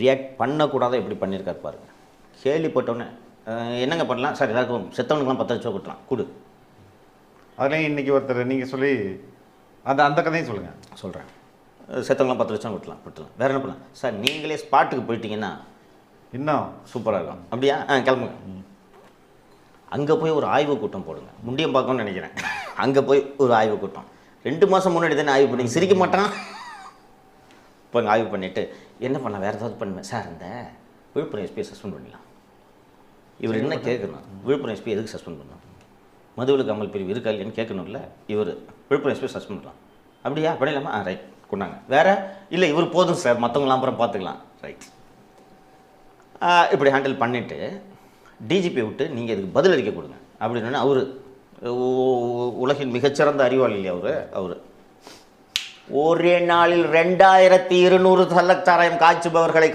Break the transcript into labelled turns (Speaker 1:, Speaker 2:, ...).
Speaker 1: React பண்ணக்கூடாத எப்படி பண்ணியிருக்காரு பாருங்க. கேள்விப்பட்டோன்னே என்னங்க பண்ணலாம்? சார் எல்லாருக்கும் செத்தவனுக்குலாம் பத்து லட்சம் கொடுக்கலாம். கொடு.
Speaker 2: அதுலேயும் இன்னைக்கு ஒருத்தர் நீங்கள் சொல்லி அந்த அந்த கதையும் சொல்லுங்கள்
Speaker 1: சொல்கிறேன் செத்தவங்களாம் பத்து லட்சம் கொடுக்கலாம் கொடுக்கலாம் வேறு என்ன பண்ணலாம்? சார் நீங்களே ஸ்பாட்டுக்கு போயிட்டீங்கன்னா
Speaker 2: இன்னும்
Speaker 1: சூப்பராக இருக்கும். அப்படியா? ஆ கிளம்புங்க. அங்கே போய் ஒரு ஆய்வு கூட்டம் போடுங்க. முண்டியம் பார்க்கணும்னு நினைக்கிறேன். அங்கே போய் ஒரு ஆய்வு கூட்டம். ரெண்டு மாதம் முன்னாடி தானே ஆய்வு பண்ணி சிரிக்க மாட்டான்? இப்போ ஆய்வு பண்ணிவிட்டு என்ன பண்ண வேறு ஏதாவது பண்ணுவேன் சார் இந்த விழுப்புரம் எஸ்பியை சஸ்பெண்ட் பண்ணிடலாம். இவர் என்ன கேட்கணும்? விழுப்புரம் எஸ்பி எதுக்கு சஸ்பெண்ட் பண்ணணும்? மதுவிலக்கு அமல் பிரிவு இருக்கா இல்லையான்னு கேட்கணும்ல. இவர் விழுப்புரம் எஸ்பி சஸ்பெண்ட் பண்ணலாம் அப்படியா? பண்ணிடலாமா? ஆ ரைட் கொண்டாங்க. வேற? இல்லை இவர் போதும் சார். மற்றவங்களாம் அப்புறம் பார்த்துக்கலாம். ரைட் இப்படி ஹேண்டில் பண்ணிவிட்டு டிஜிபி விட்டு நீங்கள் இதுக்கு பதில் அளிக்க கொடுங்க. அப்படின்னு அவர் உலகின் மிகச்சிறந்த அறிவாளி இல்லையா அவர்? அவர். ஒரே நாளில் ரெண்டாயிரத்தி இருநூறு சல்லச்சாராயம் காய்ச்சுபவர்களை